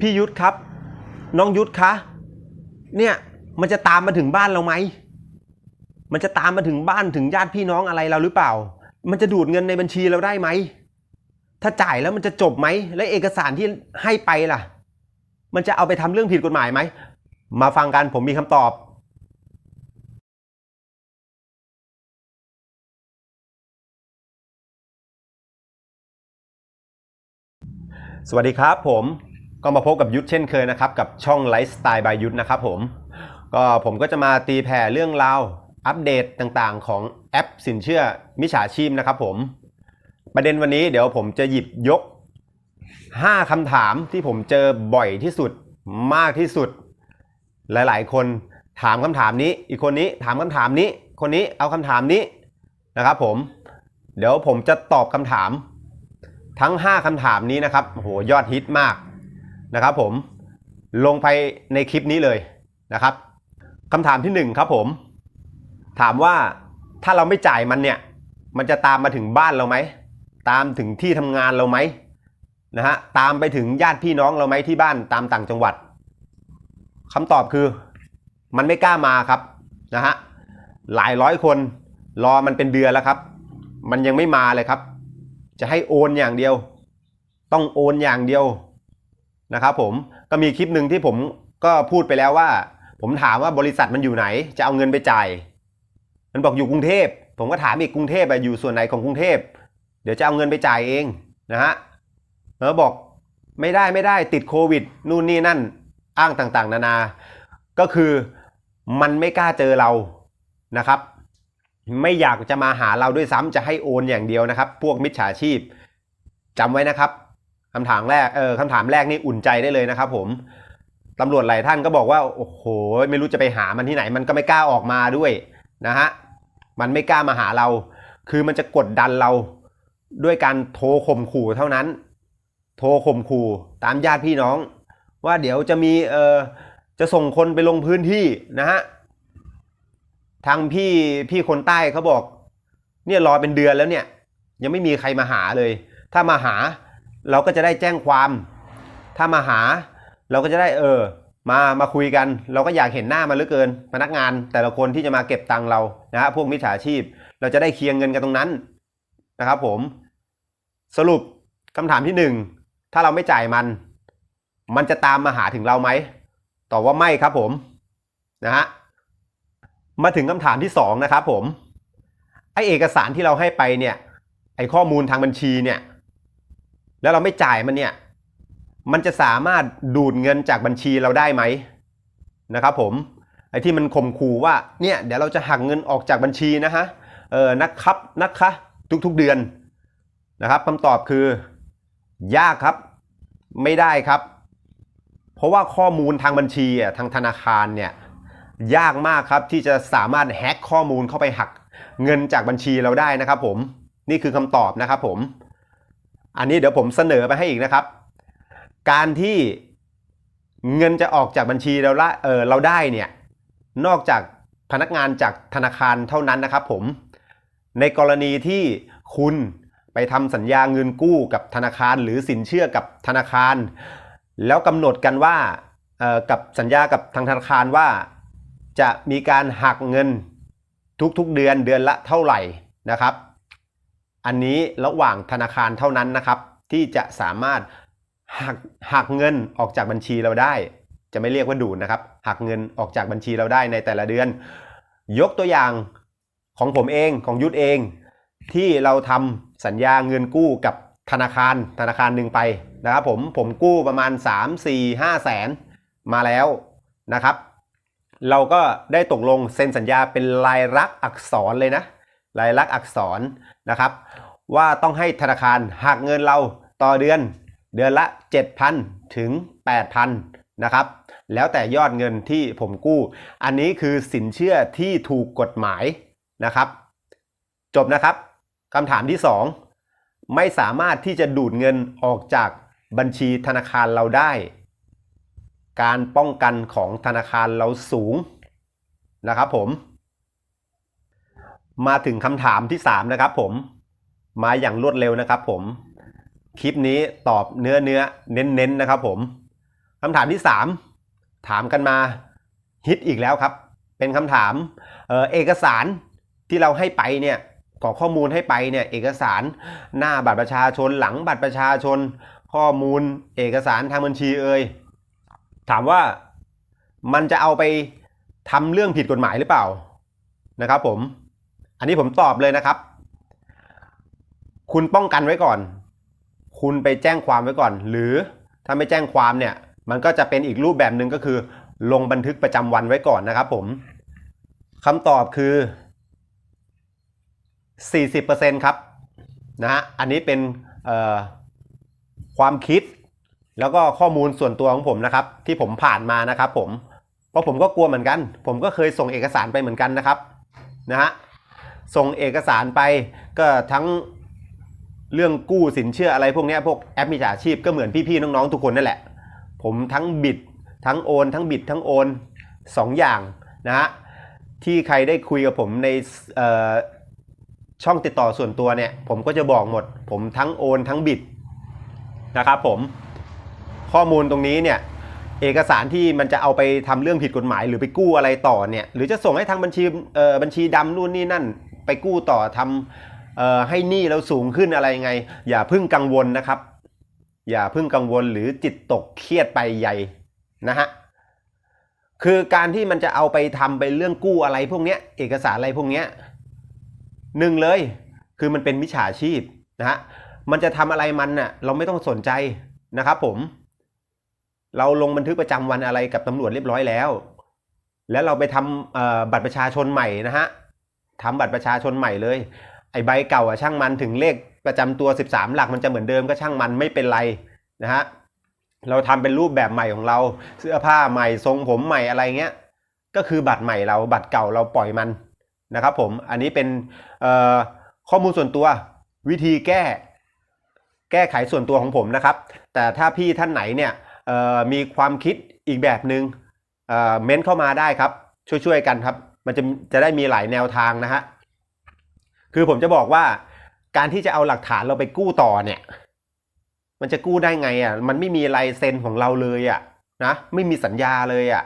พี่ยุทธครับ น้องยุทธคะเนี่ยมันจะตามมาถึงบ้านเราไหมมันจะตามมาถึงบ้านถึงญาติพี่น้องอะไรเราหรือเปล่า มันจะดูดเงินในบัญชีเราได้ไหมถ้าจ่ายแล้วมันจะจบไหมและเอกสารที่ให้ไปล่ะ มันจะเอาไปทำเรื่องผิดกฎหมายไหมมาฟังกันผมมีคำตอบสวัสดีครับผม ก็มาพบกับยุทธเช่นเคยนะครับ กับช่องไลฟ์สไตล์บายยุทธนะครับผม ก็ผมก็จะมาตีแผ่เรื่องราวอัปเดตต่างๆ ของแอปสินเชื่อมิจฉาชีพนะครับผม ประเด็นวันนี้เดี๋ยวผมจะหยิบยก 5คำถามที่ผมเจอบ่อยที่สุดมากที่สุด หลายๆ คนถามคำถามนี้ อีกคนนี้ถามคำถามนี้ คนนี้เอาคำถามนี้นะครับผม เดี๋ยวผมจะตอบคำถามทั้ง 5คำถามนี้นะครับโหยอดฮิตมาก นะครับผมลงไปในคลิปนี้เลยนะครับคำถามที่ 1 ครับผม ถามว่าถ้าเราไม่จ่ายมันเนี่ย มันจะตามมาถึงบ้านเราไหม ตามถึงที่ทำงานเราไหมนะฮะตามไปถึงญาติพี่น้องเราไหมที่บ้านตามต่างจังหวัดคำตอบคือมันไม่กล้ามาครับนะฮะหลายร้อยคนรอมันเป็นเดือนแล้วครับ มันยังไม่มาเลยครับ จะให้โอนอย่างเดียว ต้องโอนอย่างเดียว นะครับผมก็มีคลิปหนึ่งที่ผมก็พูดไปแล้วว่า ผมถามว่าบริษัทมันอยู่ไหน จะเอาเงินไปจ่ายมันบอกอยู่กรุงเทพ ผมก็ถามอีกกรุงเทพอะอยู่ส่วนไหนของกรุงเทพ เดี๋ยวจะเอาเงินไปจ่ายเองนะฮะแล้วบอกไม่ได้ไม่ได้ติดโควิดนู่นนี่นั่นอ้างต่างๆ นานา ก็คือมันไม่กล้าเจอเรานะครับ ไม่อยากจะมาหาเราด้วยซ้ำจะให้โอนอย่างเดียวนะครับ พวกมิจฉาชีพจำไว้นะครับ คำถามแรกเออคำถามแรกนี่อุ่นใจได้เลยนะครับผมตำรวจหลายท่านก็บอกว่าโอ้โหไม่รู้จะไปหามันที่ไหน มันก็ไม่กล้าออกมาด้วยนะฮะมันไม่กล้ามาหาเรา คือมันจะกดดันเราด้วยการโทรข่มขู่เท่านั้น โทรข่มขู่ตามญาติพี่น้อง ว่าเดี๋ยวจะมีเออจะส่งคนไปลงพื้นที่นะฮะทางพี่พี่คนใต้เขาบอก เนี่ยรอเป็นเดือนแล้วเนี่ย ยังไม่มีใครมาหาเลย ถ้ามาหา เราก็จะได้แจ้งความ ถ้ามาหา เราก็จะได้เออ มามาคุยกัน เราก็อยากเห็นหน้ามันเหลือเกิน พนักงานแต่ละคนที่จะมาเก็บตังเรานะฮะพวกมิจฉาชีพ เราจะได้เคลียร์เงินกันตรงนั้นนะครับผม สรุปคำถามที่หนึ่งถ้าเราไม่จ่ายมัน มันจะตามมาหาถึงเราไหมตอบว่าไม่ครับผมนะฮะมาถึงคำถามที่สองนะครับผมไอเอกสารที่เราให้ไปเนี่ยไอข้อมูลทางบัญชีเนี่ย แล้วเราไม่จ่ายมันเนี่ย มันจะสามารถดูดเงินจากบัญชีเราได้ไหมนะครับผมไอ้ที่มันข่มขู่ว่าเนี่ยเดี๋ยวเราจะหักเงินออกจากบัญชีนะฮะเออนะครับนะคะทุกๆเดือนนะครับคำตอบคือยากครับ ไม่ได้ครับ เพราะว่าข้อมูลทางบัญชีอะทางธนาคารเนี่ยยากมากครับที่จะสามารถแฮ็กข้อมูลเข้าไปหักเงินจากบัญชีเราได้นะครับผมนี่คือคำตอบนะครับผม อันนี้เดี๋ยวผมเสนอไปให้อีกนะครับ การที่เงินจะออกจากบัญชีเราละเออเราได้เนี่ยนอกจากพนักงานจากธนาคารเท่านั้นนะครับ ผมในกรณีที่คุณไปทำสัญญาเงินกู้กับธนาคาร หรือสินเชื่อกับธนาคาร แล้วกำหนดกันว่ากับสัญญากับทางธนาคารว่า จะมีการหักเงินทุกๆเดือนเดือนละเท่าไหร่นะครับ อันนี้ระหว่างธนาคารเท่านั้นนะครับ ที่จะสามารถหักหักเงินออกจากบัญชีเราได้ จะไม่เรียกว่าดูดนะครับ หักเงินออกจากบัญชีเราได้ในแต่ละเดือน ยกตัวอย่างของผมเองของยุทธเอง ที่เราทำสัญญาเงินกู้กับธนาคารธนาคารหนึ่งไปนะครับผมผมกู้ประมาณ 3 4 5แสนมาแล้วนะครับ เราก็ได้ตกลงเซ็นสัญญาเป็นลายลักษณ์อักษรเลยนะ ลายลักษณ์อักษรนะครับ ว่าต้องให้ธนาคารหักเงินเราต่อเดือน เดือนละ 7,000 ถึง 8,000 นะครับ แล้วแต่ยอดเงินที่ผมกู้ อันนี้คือสินเชื่อที่ถูกกฎหมายนะครับ จบนะครับคำถามที่ 2 ไม่สามารถที่จะดูดเงินออกจากบัญชีธนาคารเราได้ การป้องกันของธนาคารเราสูงนะครับผม มาถึงคำถามที่ 3 นะครับผม มาอย่างรวดเร็วนะครับผม คลิปนี้ตอบเนื้อเนื้อเน้นๆนนะครับผมคำถามที่สามถามกันมาฮิตอีกแล้วครับ เป็นคำถามเออเอกสารที่เราให้ไปเนี่ยกรอกข้อมูลให้ไปเนี่ยเอกสารหน้าบัตรประชาชนหลังบัตรประชาชน ข้อมูลเอกสารทางบัญชีเอ่ยถามว่ามันจะเอาไปทำเรื่องผิดกฎหมายหรือเปล่านะครับผม อันนี้ผมตอบเลยนะครับ คุณป้องกันไว้ก่อน คุณไปแจ้งความไว้ก่อน หรือถ้าไม่แจ้งความเนี่ย มันก็จะเป็นอีกรูปแบบหนึ่งก็คือ ลงบันทึกประจำวันไว้ก่อนนะครับผมคำตอบคือ 40%ครับนะฮะอันนี้เป็นความคิดแล้วก็ข้อมูลส่วนตัวของผมนะครับ ที่ผมผ่านมานะครับผม เพราะผมก็กลัวเหมือนกัน ผมก็เคยส่งเอกสารไปเหมือนกันนะครับนะฮะ ส่งเอกสารไปก็ทั้งเรื่องกู้สินเชื่ออะไรพวกนี้พวกแอปมิจฉาชีพก็เหมือนพี่ๆน้องๆทุกคนนั่นแหละ ผมทั้งบิดทั้งโอน ทั้งบิดทั้งโอนสองอย่างนะฮะที่ใครได้คุยกับผมในช่องติดต่อส่วนตัวเนี่ย ผมก็จะบอกหมด ผมทั้งโอนทั้งบิดนะครับผมข้อมูลตรงนี้เนี่ยเอกสารที่มันจะเอาไปทำเรื่องผิดกฎหมาย หรือไปกู้อะไรต่อเนี่ยหรือจะส่งให้ทางบัญชีบัญชีดำนู่นนี่นั่น ไปกู้ต่อทำออให้หนี้เราสูงขึ้นอะไรยังไง อย่าพึ่งกังวลนะครับ อย่าพึ่งกังวลหรือจิตตกเครียดไปใหญ่นะฮะคือการที่มันจะเอาไปทำไปเรื่องกู้อะไรพวกเนี้ยเอกสารอะไรพวกเนี้ยหนึ่งเลย คือมันเป็นมิจฉาชีพนะฮะมันจะทำอะไรมันน่ะเราไม่ต้องสนใจนะครับผม เราลงบันทึกประจำวันอะไรกับตำรวจเรียบร้อยแล้ว แล้วเราไปทำบัตรประชาชนใหม่นะฮะ ทำบัตรประชาชนใหม่เลย ไอใบเก่าอะช่างมันถึงเลขประจำตัว 13 หลักมันจะเหมือนเดิมก็ช่างมันไม่เป็นไรนะฮะเราทำเป็นรูปแบบใหม่ของเรา เสื้อผ้าใหม่ทรงผมใหม่อะไรเงี้ยก็คือบัตรใหม่เราบัตรเก่าเราปล่อยมันนะครับผมอันนี้เป็นข้อมูลส่วนตัววิธีแก้ แก้ไขส่วนตัวของผมนะครับ แต่ถ้าพี่ท่านไหนเนี่ยมีความคิดอีกแบบหนึง่งเเม้นเข้ามาได้ครับ ช่วยๆกันครับ มันจะจะได้มีหลายแนวทางนะฮะคือผมจะบอกว่าการที่จะเอาหลักฐานเราไปกู้ต่อเนี่ย มันจะกู้ได้ไงอะ มันไม่มีลายเซ็นของเราเลยอะนะไม่มีสัญญาเลยอะ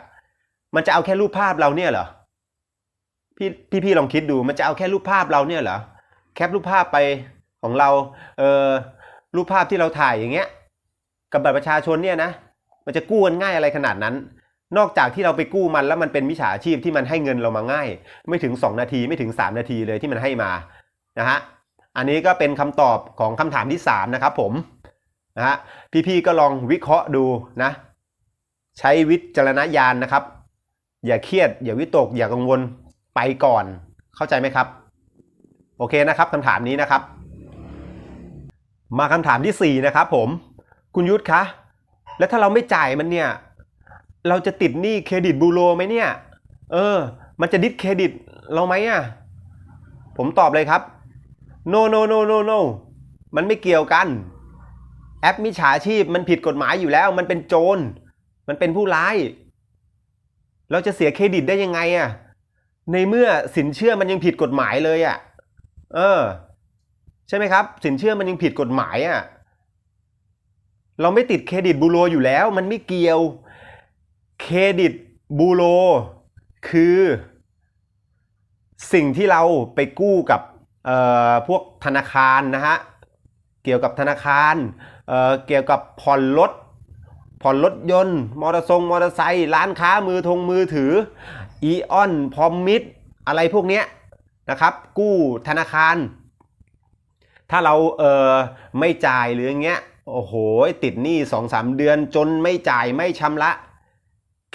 มันจะเอาแค่รูปภาพเราเนี่ยเหรอพี่พี่พี่ลองคิดดูมันจะเอาแค่รูปภาพเราเนี่ยเหรอแคปรูปภาพไปของเราเออรูปภาพที่เราถ่ายอย่างเงี้ย กับบัตรประชาชนเนี่ยนะมันจะกู้กันง่ายอะไรขนาดนั้น นอกจากที่เราไปกู้มันแล้วมันเป็นมิจฉาชีพที่มันให้เงินเรามาง่าย ไม่ถึง 2 นาทีไม่ถึง 3 นาทีเลยที่มันให้มานะฮะอันนี้ก็เป็นคำตอบของคำถามที่ 3 นะครับผมนะฮะพี่ๆก็ลองวิเคราะห์ดูนะ ใช้วิจารณญาณนะครับ อย่าเครียด อย่าวิตก อย่ากังวลไปก่อน เข้าใจไหมครับ โอเคนะครับคำถามนี้นะครับ มาคำถามที่ 4 นะครับผม คุณยุทธคะ แล้วถ้าเราไม่จ่ายมันเนี่ย เราจะติดหนี้เครดิตบูโรไหมเนี่ย เออ มันจะดิสเครดิตเราไหมอะ ผมตอบเลยครับ no no no no no มันไม่เกี่ยวกัน แอปมิจฉาชีพมันผิดกฎหมายอยู่แล้ว มันเป็นโจร มันเป็นผู้ร้าย เราจะเสียเครดิตได้ยังไงอะ ในเมื่อสินเชื่อมันยังผิดกฎหมายเลยอะ เออ ใช่ไหมครับ สินเชื่อมันยังผิดกฎหมายอะ เราไม่ติดเครดิตบูโรอยู่แล้ว มันไม่เกี่ยว รดิตบูโรคือสิ่งที่เราไปกู้กับพวกธนาคารนะฮะ เกี่ยวกับธนาคารเเกี่ยวกับผ่อนรถ ผ่อนรถยนต์ มอเตอร์ทรงมอเตอร์ไซค์ ร้านค้ามือทงมือถือ อีออน พอมมิดอะไรพวกเนี้ยนะครับ กู้ธนาคาร ถ้าเราเออไม่จ่ายหรืออย่างเงี้ย โอ้โห ติดหนี้สองสามเดือนจนไม่จ่ายไม่ชำระ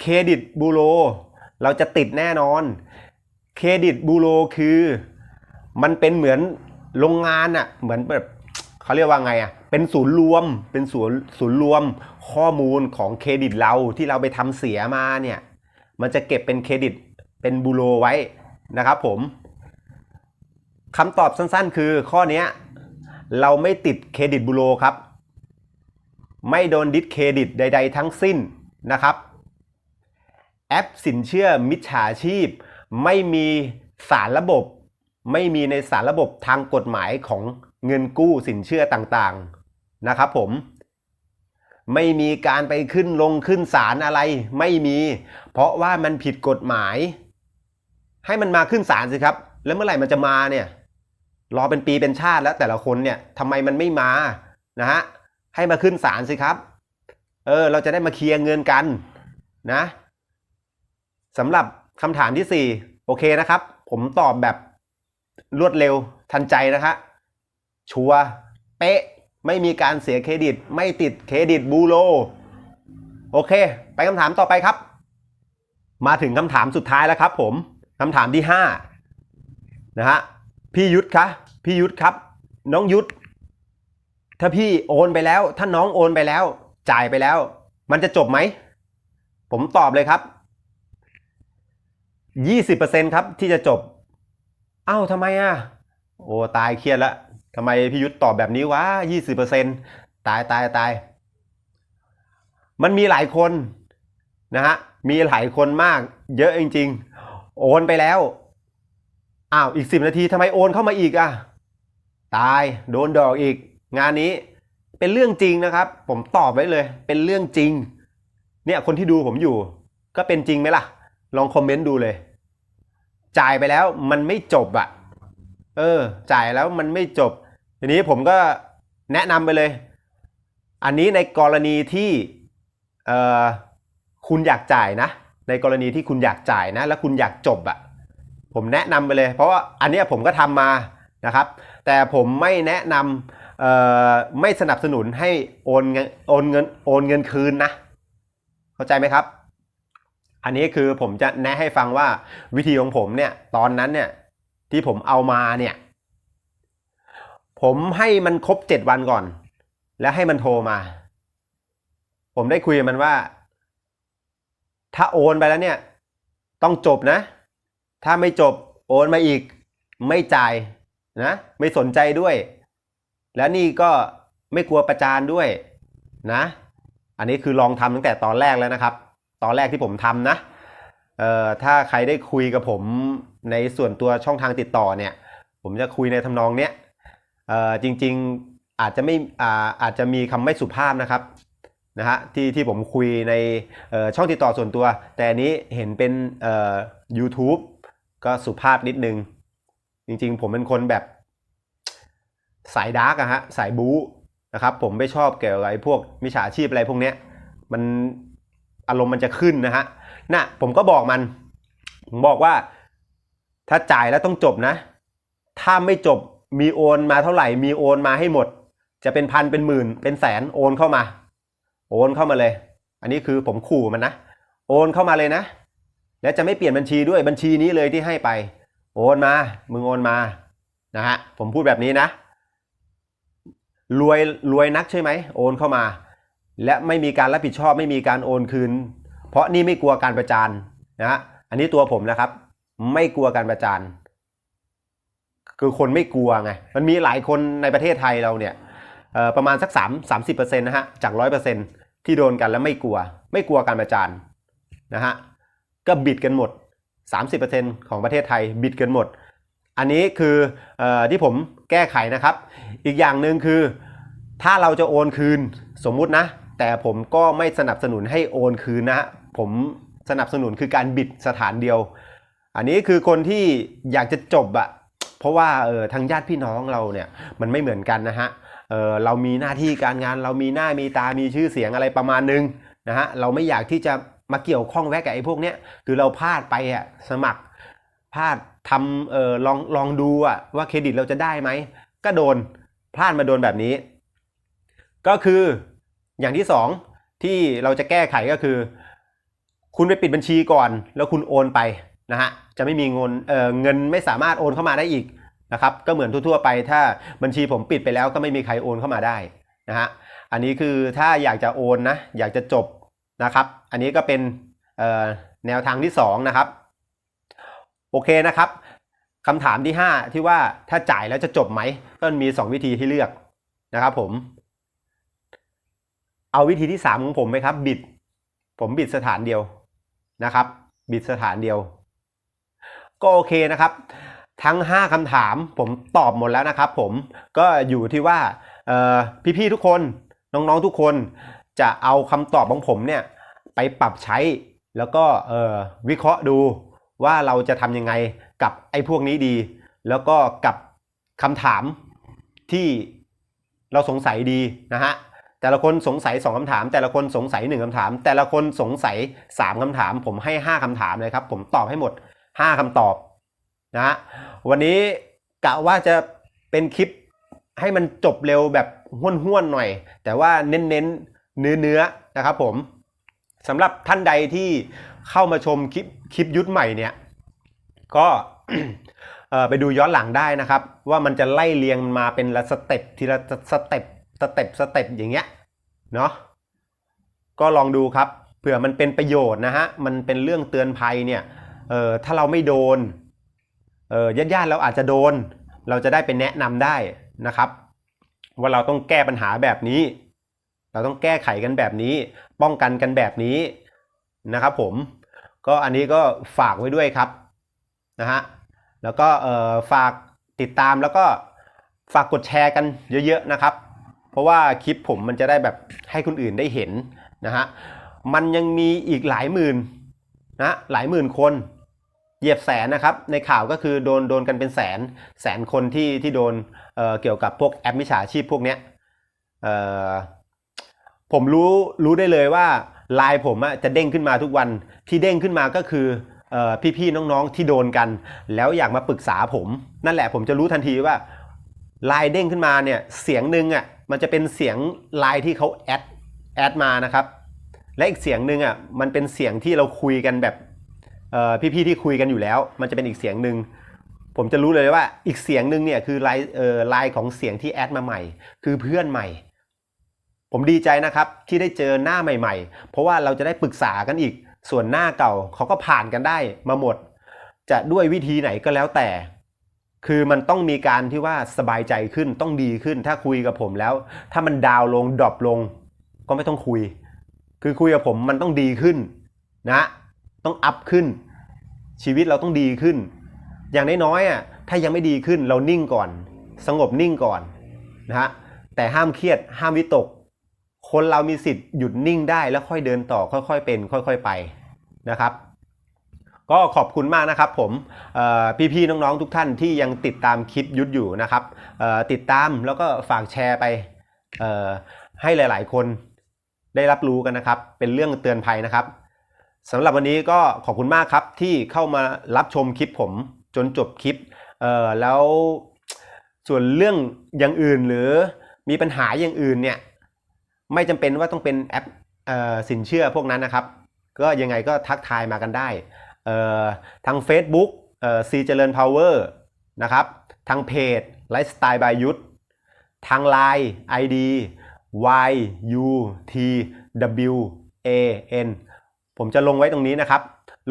เครดิตบูโรเราจะติดแน่นอน เครดิตบูโรคือมันเป็นเหมือนโรงงานอะเหมือนแบบเขาเรียกว่าไงอะเป็นศูนย์รวม เป็นศูนย์ศูนย์รวมข้อมูลของเครดิตเราที่เราไปทำเสียมาเนี่ย มันจะเก็บเป็นเครดิตเป็นบูโรไว้นะครับผมคำตอบสั้นๆ คือข้อเนี้ยเราไม่ติดเครดิตบูโรครับ ไม่โดนดิสเครดิตใด ๆ ทั้งสิ้นนะครับ แอปสินเชื่อมิจฉาชีพ ไม่มีสารระบบ ไม่มีในสารระบบทางกฎหมายของเงินกู้สินเชื่อต่างๆนะครับผม ไม่มีการไปขึ้นลงขึ้นศาลอะไร ไม่มี เพราะว่ามันผิดกฎหมาย ให้มันมาขึ้นศาลสิครับ แล้วเมื่อไหร่มันจะมาเนี่ย รอเป็นปีเป็นชาติแล้วแต่ละคนเนี่ยทำไมมันไม่มานะฮะให้มาขึ้นศาลสิครับ เออ เราจะได้มาเคลียร์เงินกันนะ สำหรับคำถามที่สี่โอเคนะครับ ผมตอบแบบรวดเร็วทันใจนะฮะชัวเป๊ะ ไม่มีการเสียเครดิต ไม่ติดเครดิตบูโรโอเค ไปคำถามต่อไปครับ มาถึงคำถามสุดท้ายแล้วครับ ผมคำถามที่ห้านะฮะพี่ยุทธคะพี่ยุทธครับ น้องยุทธถ้าพี่โอนไปแล้ว ถ้าน้องโอนไปแล้ว จ่ายไปแล้ว มันจะจบไหม ผมตอบเลยครับ ยี่สิบเปอร์เซ็นครับที่จะจบ เอ้าทำไมอะ โอ้ตายเครียดละทำไมพี่ยุทธตอบแบบนี้วะยี่สิบเปอร์เซ็นตายตายตาย มันมีหลายคนนะฮะ มีหลายคนมาก เยอะจริง ๆ โอนไปแล้ว อ้าวอีกสิบนาทีทำไมโอนเข้ามาอีกอะ ตายโดนดอกอีก งานนี้เป็นเรื่องจริงนะครับ ผมตอบไว้เลย เป็นเรื่องจริง เนี่ยคนที่ดูผมอยู่ ก็เป็นจริงไหมล่ะ ลองคอมเมนต์ดูเลย จ่ายไปแล้วมันไม่จบอะ เออ จ่ายแล้วมันไม่จบ ทีนี้ผมก็แนะนำไปเลย อันนี้ในกรณีที่เออคุณอยากจ่ายนะ ในกรณีที่คุณอยากจ่ายนะ แล้วคุณอยากจบอะ่ะ ผมแนะนำไปเลย เพราะว่าอันนี้ผมก็ทำมานะครับ แต่ผมไม่แนะนำเออไม่สนับสนุนให้โอนเงินโอนเงินโอนเงินคืนนะ เข้าใจไหมครับ อันนี้คือผมจะแนะให้ฟังว่าวิธีของผมเนี่ยตอนนั้นเนี่ยที่ผมเอามาเนี่ย ผมให้มันครบเจ็ดวันก่อน แล้วให้มันโทรมา ผมได้คุยกับมันว่า ถ้าโอนไปแล้วเนี่ย ต้องจบนะ ถ้าไม่จบโอนมาอีก ไม่จ่ายนะ ไม่สนใจด้วย แล้วนี่ก็ไม่กลัวประจานด้วยนะ อันนี้คือลองทำตั้งแต่ตอนแรกแล้วนะครับ ตอนแรกที่ผมทำนะเอ่อถ้าใครได้คุยกับผมในส่วนตัวช่องทางติดต่อเนี่ย ผมจะคุยในทำนองเนี้ยเอ่อจริงๆอาจจะไม่อ่าอาจจะมีคำไม่สุภาพนะครับนะฮะที่ที่ผมคุยในเอ่อช่องติดต่อส่วนตัว แต่อันนี้เห็นเป็นเอ่อ YouTube ก็สุภาพนิดนึง จริงๆ ผมเป็นคนแบบสายดาร์กอะฮะสายบู๊นะครับผมไม่ชอบเกี่ยวกับไอ้พวกมิจฉาชีพอะไรพวกเนี้ยมัน อารมณ์มันจะขึ้นนะฮะน่ะผมก็บอกมันผมบอกว่า ถ้าจ่ายแล้วต้องจบนะ ถ้าไม่จบมีโอนมาเท่าไหร่ มีโอนมาให้หมด จะเป็นพันเป็นหมื่น เป็นแสนโอนเข้ามา โอนเข้ามาเลย อันนี้คือผมขู่มันนะ โอนเข้ามาเลยนะ แล้วจะไม่เปลี่ยนบัญชีด้วยบัญชีนี้เลยที่ให้ไป โอนมา มึงโอนมานะฮะผมพูดแบบนี้นะ รวยรวยนักใช่ไหมโอนเข้ามา และไม่มีการรับผิดชอบไม่มีการโอนคืน เพราะนี่ไม่กลัวการประจานนะฮะอันนี้ตัวผมนะครับ ไม่กลัวการประจานคือคนไม่กลัวไงมันมีหลายคนในประเทศไทยเราเนี่ยประมาณสัก 3 30เปอร์เซ็นต์นะฮะจากร้อยเปอร์เซ็นต์ที่โดนกันแล้วไม่กลัว ไม่กลัวการประจานนะฮะก็บิดกันหมด 30%ของประเทศไทยบิดกันหมด อันนี้คือเออที่ผมแก้ไขนะครับ อีกอย่างหนึ่งคือถ้าเราจะโอนคืนสมมุตินะ แต่ผมก็ไม่สนับสนุนให้โอนคืนนะฮะผมสนับสนุนคือการบิดสถานเดียว อันนี้คือคนที่อยากจะจบอะเพราะว่าเออทางญาติพี่น้องเราเนี่ยมันไม่เหมือนกันนะฮะเออเรามีหน้าที่การงานเรามีหน้ามีตามีชื่อเสียงอะไรประมาณนึงนะฮะเราไม่อยากที่จะมาเกี่ยวข้องแวะกับไอ้พวกเนี้ยคือเราพลาดไปอะสมัครพลาดทำเออลองลองดูอะว่าเครดิตเราจะได้ไหมก็โดนพลาดมาโดนแบบนี้ ก็คือ อย่างที่สองที่เราจะแก้ไขก็คือ คุณไปปิดบัญชีก่อน แล้วคุณโอนไปนะฮะจะไม่มีเงินเเงินไม่สามารถโอนเข้ามาได้อีกนะครับก็เหมือนทั่วๆไป ถ้าบัญชีผมปิดไปแล้วก็ไม่มีใครโอนเข้ามาได้นะฮะอันนี้คือถ้าอยากจะโอนนะอยากจะจบนะครับ อันนี้ก็เป็นแนวทางที่สองนะครับ โอเคนะครับคำถามที่ 5 ที่ว่าถ้าจ่ายแล้วจะจบไหมก็มี 2 วิธีที่เลือกนะครับผม เอาวิธีที่ 3 ของผมไหมครับ บิด ผมบิดสถานเดียวนะครับ บิดสถานเดียว ก็โอเคนะครับ ทั้ง 5คำถามผมตอบหมดแล้วนะครับผมก็อยู่ที่ว่าพี่ๆทุกคนน้องๆทุกคนจะเอาคำตอบของผมเนี่ยไปปรับใช้แล้วก็วิเคราะห์ดูว่าเราจะทำยังไงกับไอ้พวกนี้ดี แล้วก็กับคำถามที่เราสงสัยดีนะฮะ แต่ละคนสงสัย 2คำถาม แต่ละคนสงสัย 1คำถาม แต่ละคนสงสัย 3คำถาม ผมให้ 5คำถามเลยครับ ผมตอบให้หมด 5คำตอบนะฮะวันนี้กะว่าจะเป็นคลิปให้มันจบเร็วแบบห้วนๆหน่อย แต่ว่าเน้นๆเนื้อเนื้อๆนะครับผมสำหรับท่านใดที่เข้ามาชมคลิปคลิปยุทธใหม่เนี่ยก็ไปดูย้อนหลังได้นะครับ ว่ามันจะไล่เรียงมาเป็นละสเต็ปทีละสเต็ป สเต็ปสเต็ปอย่างเงี้ยเนาะก็ลองดูครับเผื่อมันเป็นประโยชน์นะฮะมันเป็นเรื่องเตือนภัยเนี่ยเออถ้าเราไม่โดนเออญาติญาติๆเราอาจจะโดน เราจะได้ไปแนะนำได้นะครับ ว่าเราต้องแก้ปัญหาแบบนี้ เราต้องแก้ไขกันแบบนี้ ป้องกันกันแบบนี้นะครับผมก็อันนี้ก็ฝากไว้ด้วยครับนะฮะแล้วก็เอ่อฝากติดตามแล้วก็ฝากกดแชร์กันเยอะๆนะครับ เพราะว่าคลิปผมมันจะได้แบบให้คนอื่นได้เห็นนะฮะมันยังมีอีกหลายหมื่นนะหลายหมื่นคนเหยียบแสนนะครับ ในข่าวก็คือโดนโดนกันเป็นแสนแสนคนที่ที่โดนเเกี่ยวกับพวกแอปมิจฉาชีพพวกเนี้ยผมรู้รู้ได้เลยว่าไลน์ผมอะจะเด้งขึ้นมาทุกวันที่เด้งขึ้นมาก็คืออ่อพี่ๆน้องๆที่โดนกัน แล้วอยากมาปรึกษาผม นั่นแหละผมจะรู้ทันทีว่าไลน์เด้งขึ้นมาเนี่ยเสียงหนึ่งอะ มันจะเป็นเสียงไลน์ที่เขาแอดแอดมานะครับ และอีกเสียงหนึ่งอะมันเป็นเสียงที่เราคุยกันแบบพี่ๆที่คุยกันอยู่แล้ว มันจะเป็นอีกเสียงหนึ่งผมจะรู้เลยว่าอีกเสียงหนึ่งเนี่ยคือไลน์เอ่อไลน์ของเสียงที่แอดมาใหม่ คือเพื่อนใหม่ ผมดีใจนะครับที่ได้เจอหน้าใหม่ ๆ เพราะว่าเราจะได้ปรึกษากันอีกส่วนหน้าเก่าเขาก็ผ่านกันได้มาหมด จะด้วยวิธีไหนก็แล้วแต่ คือมันต้องมีการที่ว่าสบายใจขึ้นต้องดีขึ้น ถ้าคุยกับผมแล้ว ถ้ามันดาวลงดรอปลง ก็ไม่ต้องคุย คือคุยกับผมมันต้องดีขึ้นนะ ต้องอัพขึ้น ชีวิตเราต้องดีขึ้น อย่างน้อยๆอะถ้ายังไม่ดีขึ้นเรานิ่งก่อน สงบนิ่งก่อนนะฮะแต่ห้ามเครียดห้ามวิตก คนเรามีสิทธิ์หยุดนิ่งได้แล้วค่อยเดินต่อค่อยๆเป็น ค่อย ๆไปนะครับ ก็ขอบคุณมากนะครับผมพี่ๆน้องๆทุกท่านที่ยังติดตามคลิปยุทธอยู่นะครับติดตามแล้วก็ฝากแชร์ไปให้หลาย ๆ คนได้รับรู้กันนะครับ เป็นเรื่องเตือนภัยนะครับสำหรับวันนี้ก็ขอบคุณมากครับที่เข้ามารับชมคลิปผมจนจบคลิปแล้วส่วนเรื่องอย่างอื่นหรือมีปัญหาอย่างอื่นเนี่ยไม่จำเป็นว่าต้องเป็นแอปออสินเชื่อพวกนั้นนะครับ ก็ยังไงก็ทักทายมากันได้ ทาง Facebook เอ่อ C เจริญ Power นะครับทางเพจ Lifestyle by ยุทธทาง Line ID Y U T W A N ผมจะลงไว้ตรงนี้นะครับ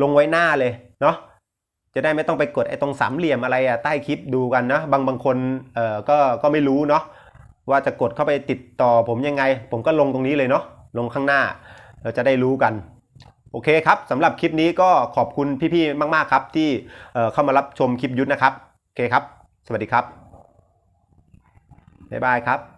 ลงไว้หน้าเลยเนาะจะได้ไม่ต้องไปกดไอ้ตรงสามเหลี่ยมอะไรอะใต้คลิปดูกันนะ บางบางคนเอ่อก็ก็ไม่รู้เนาะว่าจะกดเข้าไปติดต่อผมยังไง ผมก็ลงตรงนี้เลยเนาะลงข้างหน้า เราจะได้รู้กัน โอเคครับสำหรับคลิปนี้ก็ขอบคุณพี่ๆมาก ๆ ครับ ที่เอ่อเข้ามารับชมคลิปยุทธนะครับ โอเคครับ สวัสดีครับบ๊ายบายครับ